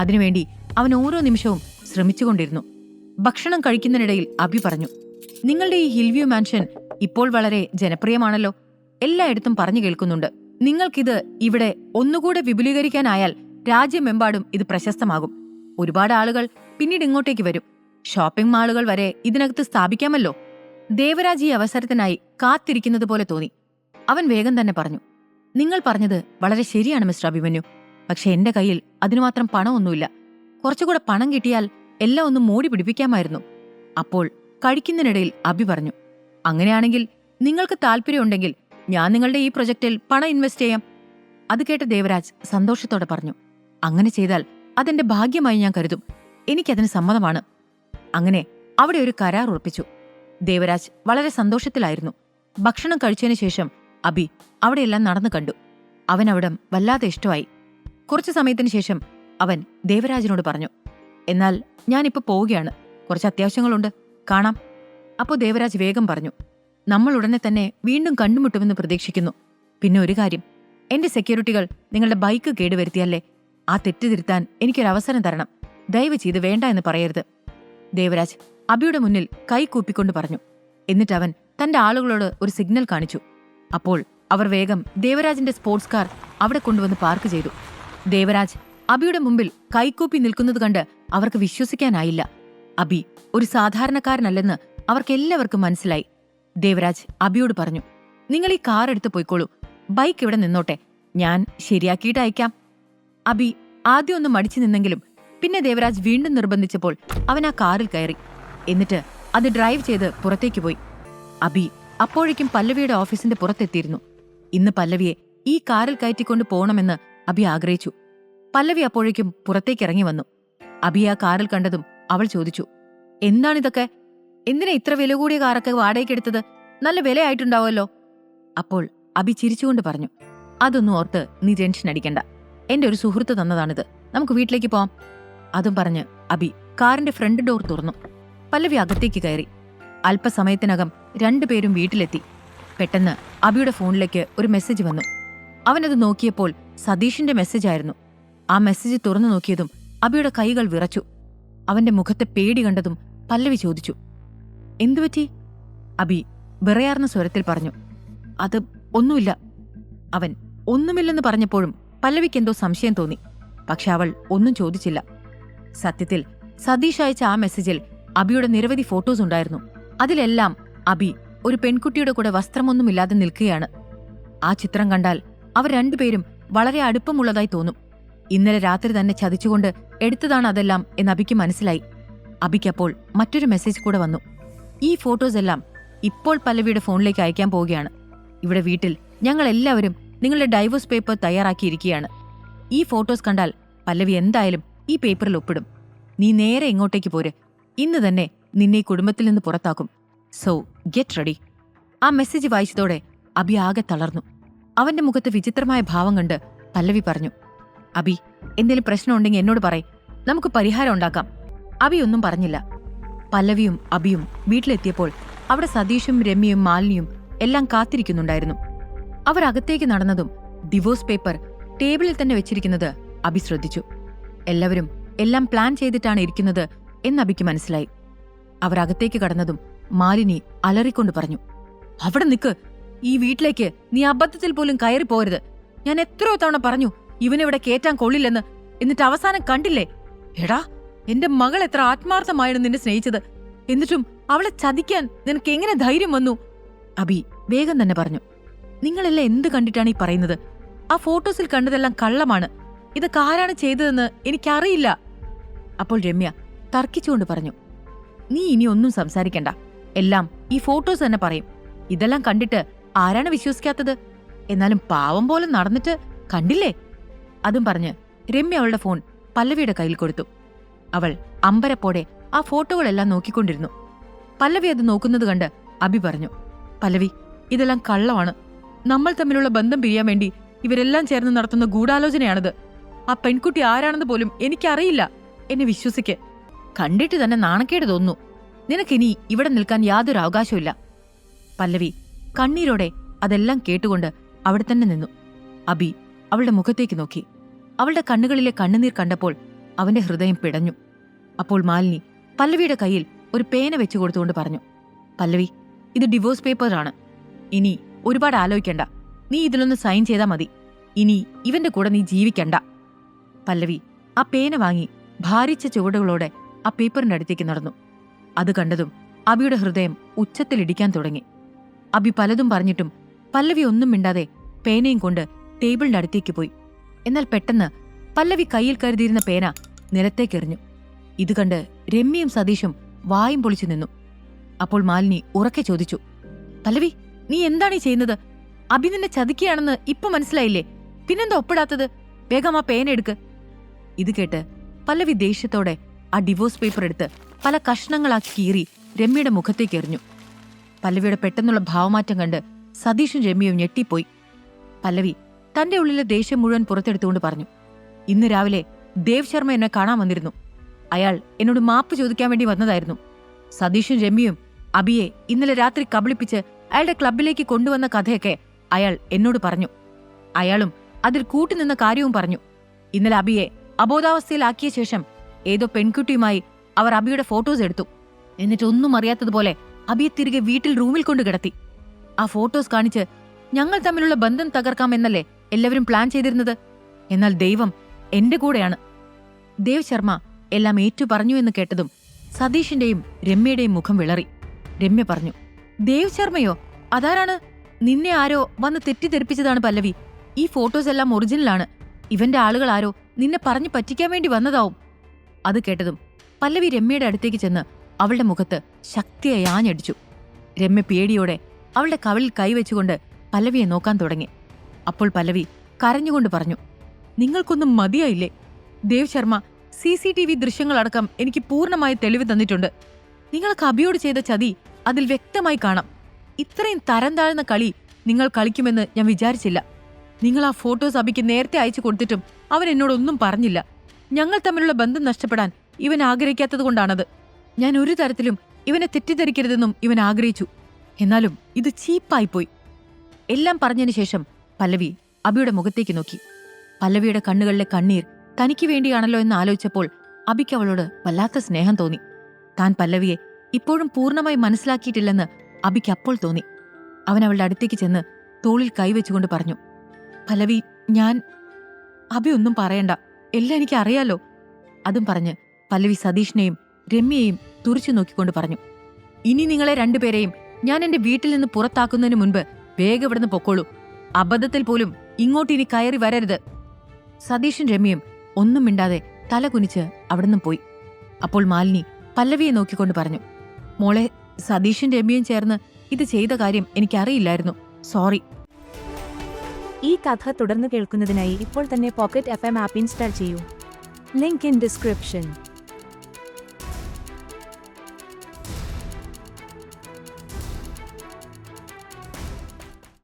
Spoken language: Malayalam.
അതിനുവേണ്ടി അവൻ ഓരോ നിമിഷവും ശ്രമിച്ചുകൊണ്ടിരുന്നു. ഭക്ഷണം കഴിക്കുന്നതിനിടയിൽ അഭി പറഞ്ഞു നിങ്ങളുടെ ഈ ഹിൽവ്യൂ മാൻഷൻ ഇപ്പോൾ വളരെ ജനപ്രിയമാണല്ലോ. എല്ലായിടത്തും പറഞ്ഞു കേൾക്കുന്നുണ്ട്. നിങ്ങൾക്കിത് ഇവിടെ ഒന്നുകൂടെ വിപുലീകരിക്കാനായാൽ രാജ്യമെമ്പാടും ഇത് പ്രശസ്തമാകും. ഒരുപാട് ആളുകൾ പിന്നീട് ഇങ്ങോട്ടേക്ക് വരും. ഷോപ്പിംഗ് മാളുകൾ വരെ ഇതിനകത്ത് സ്ഥാപിക്കാമല്ലോ. ദേവരാജ് ഈ അവസരത്തിനായി കാത്തിരിക്കുന്നത് പോലെ തോന്നി. അവൻ വേഗം തന്നെ പറഞ്ഞു നിങ്ങൾ പറഞ്ഞത് വളരെ ശരിയാണ് മിസ്റ്റർ അഭിമന്യു. പക്ഷെ എന്റെ കയ്യിൽ അതിനുമാത്രം പണമൊന്നുമില്ല. കുറച്ചുകൂടെ പണം കിട്ടിയാൽ എല്ലാം ഒന്ന് മൂടി പിടിപ്പിക്കാമായിരുന്നു. അപ്പോൾ കഴിക്കുന്നതിനിടയിൽ അഭി പറഞ്ഞു അങ്ങനെയാണെങ്കിൽ നിങ്ങൾക്ക് താല്പര്യമുണ്ടെങ്കിൽ ഞാൻ നിങ്ങളുടെ ഈ പ്രൊജക്റ്റിൽ പണം ഇൻവെസ്റ്റ് ചെയ്യാം. അത് കേട്ട ദേവരാജ് സന്തോഷത്തോടെ പറഞ്ഞു അങ്ങനെ ചെയ്താൽ അതെന്റെ ഭാഗ്യമായി ഞാൻ കരുതും. എനിക്കതിന് സമ്മതമാണ്. അങ്ങനെ അവിടെ ഒരു കരാർ ഉറപ്പിച്ചു. ദേവരാജ് വളരെ സന്തോഷത്തിലായിരുന്നു. ഭക്ഷണം കഴിച്ചതിന് ശേഷം അബി അവിടെയെല്ലാം നടന്നു കണ്ടു. അവൻ അവിടം വല്ലാതെ ഇഷ്ടമായി. കുറച്ചു സമയത്തിന് ശേഷം അവൻ ദേവരാജനോട് പറഞ്ഞു എന്നാൽ ഞാനിപ്പോൾ പോവുകയാണ്. കുറച്ച് അത്യാവശ്യങ്ങളുണ്ട്. കാണാം. അപ്പോൾ ദേവരാജ് വേഗം പറഞ്ഞു നമ്മൾ ഉടനെ തന്നെ വീണ്ടും കണ്ടുമുട്ടുമെന്ന് പ്രതീക്ഷിക്കുന്നു. പിന്നെ ഒരു കാര്യം എന്റെ സെക്യൂരിറ്റികൾ നിങ്ങളുടെ ബൈക്ക് കേടുവരുത്തിയല്ലേ? ആ തെറ്റ് തിരുത്താൻ എനിക്കൊരു അവസരം തരണം. ദയവ് ചെയ്ത് വേണ്ട എന്ന് പറയരുത്. ദേവരാജ് അബിയുടെ മുന്നിൽ കൈ കൂപ്പിക്കൊണ്ട് പറഞ്ഞു. എന്നിട്ട് അവൻ തന്റെ ആളുകളോട് ഒരു സിഗ്നൽ കാണിച്ചു. അപ്പോൾ അവർ വേഗം ദേവരാജിന്റെ സ്പോർട്സ് കാർ അവിടെ കൊണ്ടുവന്ന് പാർക്ക് ചെയ്തു. ദേവരാജ് അബിയുടെ മുമ്പിൽ കൈകൂപ്പി നിൽക്കുന്നത് കണ്ട് അവർക്ക് വിശ്വസിക്കാനായില്ല. അബി ഒരു സാധാരണക്കാരനല്ലെന്ന് അവർക്കെല്ലാവർക്കും മനസ്സിലായി. ദേവരാജ് അബിയോട് പറഞ്ഞു നിങ്ങൾ ഈ കാർ എടുത്ത് പോയിക്കോളൂ. ബൈക്ക് ഇവിടെ നിന്നോട്ടെ. ഞാൻ ശരിയാക്കിയിട്ട് അയക്കാം. അബി ആദ്യം ഒന്ന് മടിച്ചു നിന്നെങ്കിലും പിന്നെ ദേവരാജ് വീണ്ടും നിർബന്ധിച്ചപ്പോൾ അവൻ ആ കാറിൽ കയറി. എന്നിട്ട് അത് ഡ്രൈവ് ചെയ്ത് പുറത്തേക്ക് പോയി. അബി അപ്പോഴേക്കും പല്ലവിയുടെ ഓഫീസിന്റെ പുറത്തെത്തിയിരുന്നു. ഇന്ന് പല്ലവിയെ ഈ കാറിൽ കയറ്റിക്കൊണ്ട് പോകണമെന്ന് അബി ആഗ്രഹിച്ചു. പല്ലവി അപ്പോഴേക്കും പുറത്തേക്ക് ഇറങ്ങി വന്നു. അബി ആ കാറിൽ കണ്ടതും അവൾ ചോദിച്ചു എന്താണിതൊക്കെ? എന്തിനാ ഇത്ര വില കൂടിയ കാറൊക്കെ വാടകയ്ക്കെടുത്തത് നല്ല വിലയായിട്ടുണ്ടാവുമല്ലോ. അപ്പോൾ അബി ചിരിച്ചുകൊണ്ട് പറഞ്ഞു അതൊന്നും ഓർത്ത് നീ ടെൻഷൻ അടിക്കണ്ട. എന്റെ ഒരു സുഹൃത്ത് തന്നതാണിത്. നമുക്ക് വീട്ടിലേക്ക് പോവാം. അതും പറഞ്ഞ് അബി കാറിന്റെ ഫ്രണ്ട് ഡോർ തുറന്നു. പല്ലവി അകത്തേക്ക് കയറി. അല്പസമയത്തിനകം രണ്ടുപേരും വീട്ടിലെത്തി. പെട്ടെന്ന് അബിയുടെ ഫോണിലേക്ക് ഒരു മെസ്സേജ് വന്നു. അവനത് നോക്കിയപ്പോൾ സതീഷിന്റെ മെസ്സേജ് ആയിരുന്നു. ആ മെസ്സേജ് തുറന്നു നോക്കിയതും അബിയുടെ കൈകൾ വിറച്ചു. അവന്റെ മുഖത്തെ പേടി കണ്ടതും പല്ലവി ചോദിച്ചു എന്തുപറ്റി അബി വിറയാർന്ന സ്വരത്തിൽ പറഞ്ഞു അത് ഒന്നുമില്ല. അവൻ ഒന്നുമില്ലെന്ന് പറഞ്ഞപ്പോഴും പല്ലവിക്ക് എന്തോ സംശയം തോന്നി പക്ഷെ അവൾ ഒന്നും ചോദിച്ചില്ല. സത്യത്തിൽ സതീഷ് അയച്ച ആ മെസ്സേജിൽ അബിയുടെ നിരവധി ഫോട്ടോസ് ഉണ്ടായിരുന്നു. അതിലെല്ലാം അബി ഒരു പെൺകുട്ടിയുടെ കൂടെ വസ്ത്രമൊന്നുമില്ലാതെ നിൽക്കുകയാണ്. ആ ചിത്രം കണ്ടാൽ അവർ രണ്ടുപേരും വളരെ അടുപ്പമുള്ളതായി തോന്നും. ഇന്നലെ രാത്രി തന്നെ ചതിച്ചുകൊണ്ട് എടുത്തതാണ് അതെല്ലാം എന്ന് അബിക്ക് മനസ്സിലായി. അബിക്കപ്പോൾ മറ്റൊരു മെസ്സേജ് കൂടെ വന്നു. ഈ ഫോട്ടോസ് എല്ലാം ഇപ്പോൾ പല്ലവിയുടെ ഫോണിലേക്ക് അയക്കാൻ പോവുകയാണ്. ഇവിടെ വീട്ടിൽ ഞങ്ങൾ എല്ലാവരും നിങ്ങളുടെ ഡൈവോഴ്സ് പേപ്പർ തയ്യാറാക്കിയിരിക്കുകയാണ്. ഈ ഫോട്ടോസ് കണ്ടാൽ പല്ലവി എന്തായാലും ഈ പേപ്പറിൽ ഒപ്പിടും. നീ നേരെ ഇങ്ങോട്ടേക്ക് പോരെ. ഇന്ന് തന്നെ നിന്നെ കുടുംബത്തിൽ നിന്ന് പുറത്താക്കും. സോ ഗെറ്റ് റെഡി ആ മെസ്സേജ് വായിച്ചതോടെ അബി ആകെ തളർന്നു. അവന്റെ മുഖത്ത് വിചിത്രമായ ഭാവം കണ്ട് പല്ലവി പറഞ്ഞു അബി എന്തെങ്കിലും പ്രശ്നമുണ്ടെങ്കിൽ എന്നോട് പറയ്. നമുക്ക് പരിഹാരം ഉണ്ടാക്കാം. അബി ഒന്നും പറഞ്ഞില്ല. പല്ലവിയും അബിയും വീട്ടിലെത്തിയപ്പോൾ അവിടെ സതീഷും രമ്യയും മാലിനിയും എല്ലാം കാത്തിരിക്കുന്നുണ്ടായിരുന്നു. അവർ അകത്തേക്ക് നടന്നതും ഡിവോഴ്സ് പേപ്പർ ടേബിളിൽ തന്നെ വെച്ചിരിക്കുന്നത് അബി ശ്രദ്ധിച്ചു. എല്ലാവരും എല്ലാം പ്ലാൻ ചെയ്തിട്ടാണ് ഇരിക്കുന്നത് എന്ന് അബിക്ക് മനസ്സിലായി. അവർ അകത്തേക്ക് കടന്നതും മാലിനി അലറിക്കൊണ്ട് പറഞ്ഞു അവിടെ നിക്ക്. ഈ വീട്ടിലേക്ക് നീ അബദ്ധത്തിൽ പോലും കയറി പോരുത് ഞാൻ എത്രയോ തവണ പറഞ്ഞു ഇവനിവിടെ കേറ്റാൻ കൊള്ളില്ലെന്ന്. എന്നിട്ട് അവസാനം കണ്ടില്ലേ? എടാ എന്റെ മകൾ എത്ര ആത്മാർത്ഥമായിരുന്നു നിന്നെ സ്നേഹിച്ചത്. എന്നിട്ടും അവളെ ചതിക്കാൻ നിനക്ക് എങ്ങനെ ധൈര്യം വന്നു? അബി വേഗം തന്നെ പറഞ്ഞു നിങ്ങളെല്ലാം എന്ത് കണ്ടിട്ടാണ് ഈ പറയുന്നത്? ആ ഫോട്ടോസിൽ കണ്ടതെല്ലാം കള്ളമാണ്. ഇതൊക്കെ ആരാണ് ചെയ്തതെന്ന് എനിക്കറിയില്ല. അപ്പോൾ രമ്യ തർക്കിച്ചുകൊണ്ട് പറഞ്ഞു നീ ഇനി ഒന്നും സംസാരിക്കണ്ട. എല്ലാം ഈ ഫോട്ടോസ് തന്നെ പറയും. ഇതെല്ലാം കണ്ടിട്ട് ആരാണ് വിശ്വസിക്കാത്തത്? എന്നാലും പാവം പോലെ നടന്നിട്ട് കണ്ടില്ലേ? അതും പറഞ്ഞ് രമ്യ അവളുടെ ഫോൺ പല്ലവിയുടെ കയ്യിൽ കൊടുത്തു. അവൾ അമ്പരപ്പോടെ ആ ഫോട്ടോകളെല്ലാം നോക്കിക്കൊണ്ടിരുന്നു. പല്ലവി അത് നോക്കുന്നത് കണ്ട് അബി പറഞ്ഞു പല്ലവി ഇതെല്ലാം കള്ളമാണ്. നമ്മൾ തമ്മിലുള്ള ബന്ധം പിരിയാൻ വേണ്ടി ഇവരെല്ലാം ചേർന്ന് നടത്തുന്ന ഗൂഢാലോചനയാണിത്. ആ പെൺകുട്ടി ആരാണെന്ന് പോലും എനിക്കറിയില്ല. എന്നെ വിശ്വസിക്ക്. കണ്ടിട്ട് തന്നെ നാണക്കേട് തോന്നുന്നു. നിനക്കിനി ഇവിടെ നിൽക്കാൻ യാതൊരു അവകാശമില്ല പല്ലവി കണ്ണീരോടെ അതെല്ലാം കേട്ടുകൊണ്ട് അവിടെ തന്നെ നിന്നു. അബി അവളുടെ മുഖത്തേക്ക് നോക്കി. അവളുടെ കണ്ണുകളിലെ കണ്ണുനീർ കണ്ടപ്പോൾ അവന്റെ ഹൃദയം പിടഞ്ഞു. അപ്പോൾ മാലിനി പല്ലവിയുടെ കയ്യിൽ ഒരു പേന വെച്ചു കൊടുത്തുകൊണ്ട് പറഞ്ഞു പല്ലവി ഇത് ഡിവോഴ്സ് പേപ്പറാണ്. ഇനി ഒരുപാട് ആലോചിക്കണ്ട. നീ ഇതിലൊന്ന് സൈൻ ചെയ്താൽ മതി. ഇനി ഇവന്റെ കൂടെ നീ ജീവിക്കണ്ട. പല്ലവി ആ പേന വാങ്ങി ഭാരിച്ച ചുവടുകളോടെ ആ പേപ്പറിന്റെ അടുത്തേക്ക് നടന്നു. അത് കണ്ടതും അബിയുടെ ഹൃദയം ഉച്ചത്തിലിടിക്കാൻ തുടങ്ങി. അബി പലതും പറഞ്ഞിട്ടും പല്ലവി ഒന്നും മിണ്ടാതെ പേനയും കൊണ്ട് ടേബിളിന്റെ അടുത്തേക്ക് പോയി. എന്നാൽ പെട്ടെന്ന് പല്ലവി കയ്യിൽ കരുതിയിരുന്ന പേന നിലത്തേക്കെറിഞ്ഞു ഇത് കണ്ട് രമ്യയും സതീഷും വായും പൊളിച്ചു നിന്നു. അപ്പോൾ മാലിനി ഉറക്കെ ചോദിച്ചു പല്ലവി നീ എന്താണ് ഈ ചെയ്യുന്നത്? അബി നിന്നെ ചതിക്കുകയാണെന്ന് ഇപ്പൊ മനസ്സിലായില്ലേ? പിന്നെന്താ ഒപ്പിടാത്തത്? വേഗം ആ പേന എടുക്ക്. ഇത് കേട്ട് പല്ലവി ദേഷ്യത്തോടെ ആ ഡിവോഴ്സ് പേപ്പർ എടുത്ത് പല കഷ്ണങ്ങളാക്കി കീറി രമ്യയുടെ മുഖത്തേക്ക് എറിഞ്ഞു. പല്ലവിയുടെ പെട്ടെന്നുള്ള ഭാവമാറ്റം കണ്ട് സതീഷും രമ്യയും ഞെട്ടിപ്പോയി. പല്ലവി തന്റെ ഉള്ളിലെ ദേഷ്യം മുഴുവൻ പുറത്തെടുത്തുകൊണ്ട് പറഞ്ഞു ഇന്ന് രാവിലെ ദേവ് ശർമ്മ എന്നെ കാണാൻ വന്നിരുന്നു. അയാൾ എന്നോട് മാപ്പ് ചോദിക്കാൻ വേണ്ടി വന്നതായിരുന്നു. സതീഷും രമ്യയും അബിയെ ഇന്നലെ രാത്രി കബളിപ്പിച്ച് അയാളുടെ ക്ലബിലേക്ക് കൊണ്ടുവന്ന കഥയൊക്കെ അയാൾ എന്നോട് പറഞ്ഞു. അയാളും അതിൽ കൂട്ടുനിന്ന കാര്യവും പറഞ്ഞു. ഇന്നലെ അബിയെ അബോധാവസ്ഥയിലാക്കിയ ശേഷം ഏതോ പെൺകുട്ടിയുമായി അവർ അബിയുടെ ഫോട്ടോസ് എടുത്തു. എന്നിട്ട് ഒന്നും അറിയാത്തതുപോലെ അബിയെ തിരികെ വീട്ടിൽ റൂമിൽ കൊണ്ട് കിടത്തി. ആ ഫോട്ടോസ് കാണിച്ച് ഞങ്ങൾ തമ്മിലുള്ള ബന്ധം തകർക്കാം എന്നല്ലേ എല്ലാവരും പ്ലാൻ ചെയ്തിരുന്നത്? എന്നാൽ ദൈവം എന്റെ കൂടെയാണ്. ദേവ് ശർമ്മ എല്ലാം ഏറ്റു പറഞ്ഞു എന്ന് കേട്ടതും സതീഷിന്റെയും രമ്യയുടെയും മുഖം വിളറി. രമ്യ പറഞ്ഞു ദേവ് ശർമ്മയോ അതാരാണ്? നിന്നെ ആരോ വന്ന് തെറ്റിദ്ധരിപ്പിച്ചതാണ് പല്ലവി. ഈ ഫോട്ടോസ് എല്ലാം ഒറിജിനലാണ് ഇവന്റെ ആളുകൾ ആരോ നിന്നെ പറഞ്ഞു പറ്റിക്കാൻ വേണ്ടി വന്നതാവും. അത് കേട്ടതും പല്ലവി രമ്യയുടെ അടുത്തേക്ക് ചെന്ന് അവളുടെ മുഖത്ത് ശക്തിയായി ആഞ്ഞടിച്ചു. രമ്യ പേടിയോടെ അവളുടെ കവിളിൽ കൈവച്ചുകൊണ്ട് പല്ലവിയെ നോക്കാൻ തുടങ്ങി. അപ്പോൾ പല്ലവി കരഞ്ഞുകൊണ്ട് പറഞ്ഞു നിങ്ങൾക്കൊന്നും മതിയായില്ലേ? Dev Sharma C C T V ദൃശ്യങ്ങളടക്കം എനിക്ക് പൂർണമായി തെളിവ് തന്നിട്ടുണ്ട്. നിങ്ങൾക്ക് അബിയോട് ചെയ്ത ചതി അതിൽ വ്യക്തമായി കാണാം. ഇത്രയും തരം താഴ്ന്ന കളി നിങ്ങൾ കളിക്കുമെന്ന് ഞാൻ വിചാരിച്ചില്ല. നിങ്ങൾ ആ ഫോട്ടോസ് അബിക്ക് നേരത്തെ അയച്ചു കൊടുത്തിട്ടും അവൻ എന്നോടൊന്നും പറഞ്ഞില്ല. ഞങ്ങൾ തമ്മിലുള്ള ബന്ധം നഷ്ടപ്പെടാൻ ഇവൻ ആഗ്രഹിക്കാത്തത് കൊണ്ടാണത്. ഞാൻ ഒരു തരത്തിലും ഇവനെ തെറ്റിദ്ധരിക്കരുതെന്നും ഇവൻ ആഗ്രഹിച്ചു. എന്നാലും ഇത് ചീപ്പായിപ്പോയി. എല്ലാം പറഞ്ഞതിന് ശേഷം പല്ലവി അബിയുടെ മുഖത്തേക്ക് നോക്കി. പല്ലവിയുടെ കണ്ണുകളിലെ കണ്ണീർ തനിക്ക് വേണ്ടിയാണല്ലോ എന്ന് ആലോചിച്ചപ്പോൾ അബിക്ക് അവളോട് വല്ലാത്ത സ്നേഹം തോന്നി. താൻ പല്ലവിയെ ഇപ്പോഴും പൂർണമായി മനസ്സിലാക്കിയിട്ടില്ലെന്ന് അബിക്ക് അപ്പോൾ തോന്നി. അവൻ അവളുടെ അടുത്തേക്ക് ചെന്ന് തോളിൽ കൈവച്ചുകൊണ്ട് പറഞ്ഞു പല്ലവി ഞാൻ അബി ഒന്നും പറയണ്ട. എല്ലാം എനിക്ക് അറിയാലോ അതും പറഞ്ഞ് പല്ലവി സതീഷിനെയും രമ്യയെയും തുറിച്ചു നോക്കിക്കൊണ്ട് പറഞ്ഞു ഇനി നിങ്ങളെ രണ്ടുപേരെയും ഞാൻ എന്റെ വീട്ടിൽ നിന്ന് പുറത്താക്കുന്നതിന് മുൻപ് വേഗം ഇവിടുന്ന് പൊക്കോളൂ. അബദ്ധത്തിൽ പോലും ഇങ്ങോട്ട് ഇനി കയറി വരരുത്. സതീഷും രമ്യയും ഒന്നും മിണ്ടാതെ തല കുനിച്ച് അവിടുന്ന് പോയി. അപ്പോൾ മാലിനി പല്ലവിയെ നോക്കിക്കൊണ്ട് പറഞ്ഞു മോളെ സതീഷും രമ്യയും ചേർന്ന് ഇത് ചെയ്ത കാര്യം എനിക്കറിയില്ലായിരുന്നു. സോറി. ഈ കഥ തുടർന്ന് കേൾക്കുന്നതിനായി ഇപ്പോൾ തന്നെ pocket F M app install ചെയ്യൂ. Link in description.